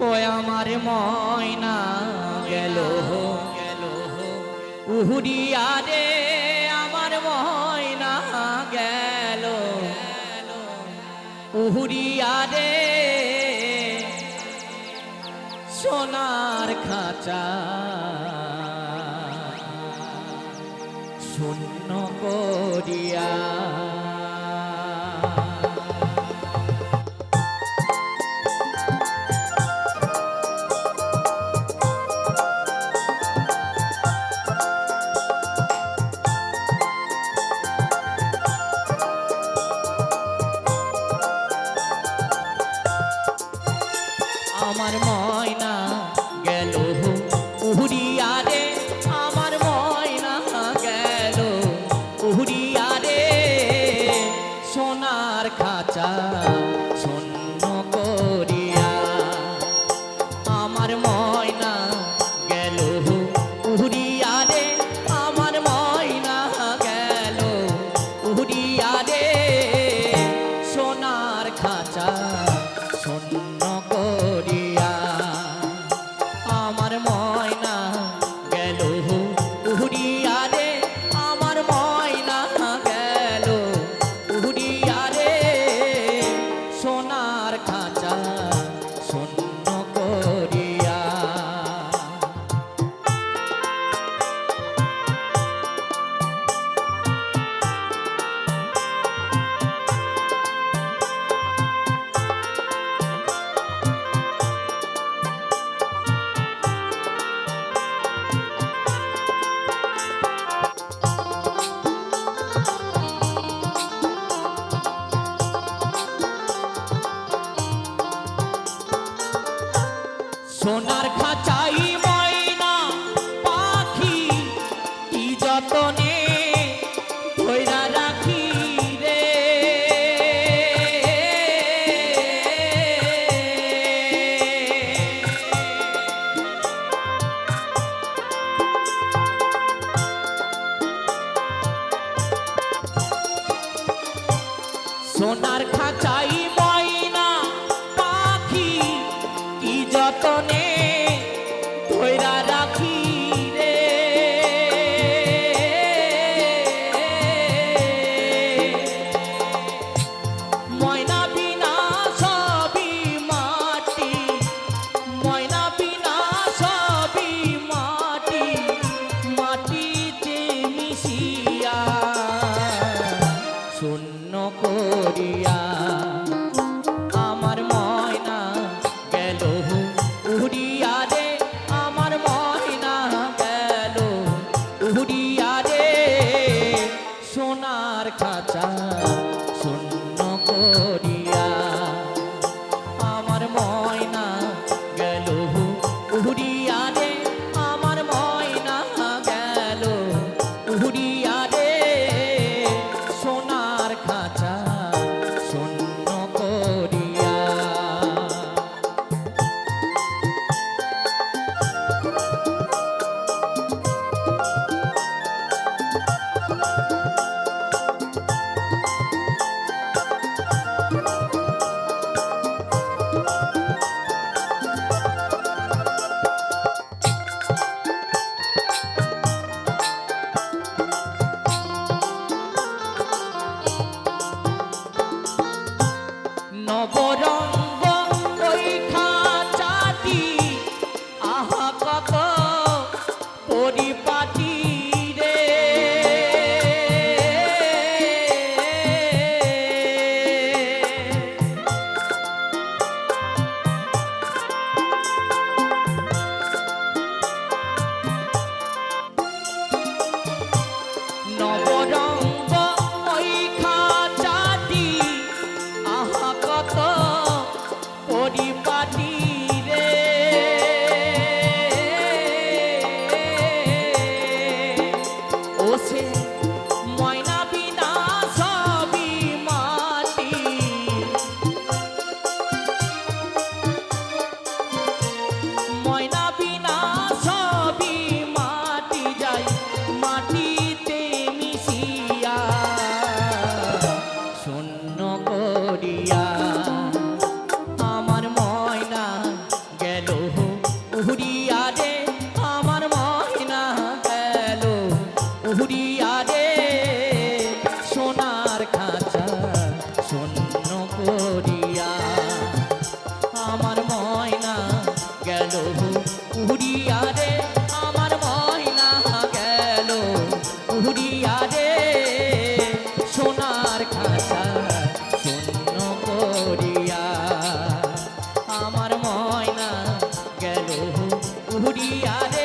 ওই আমার ময়না গেল। গেল উহুরিয়া রে আমার ময়না গেল। উহুরিয়া রে সোনার খাঁচা। শূন্য করিয়া ময়না গেল। উহরিয়া রে আমার ময়না গেল। উহরিয়া রে সোনার খাঁচা সোনার Antonio. খাঁচা লাগে সোনার খাঁচা শূন্য করিয়া। আমার ময়না গেল উড়িয়া রে, আমার ময়না গেল উড়িয়া রে। সোনার খাঁচা শূন্য করিয়া। আমার ময়না গেল উড়িয়া রে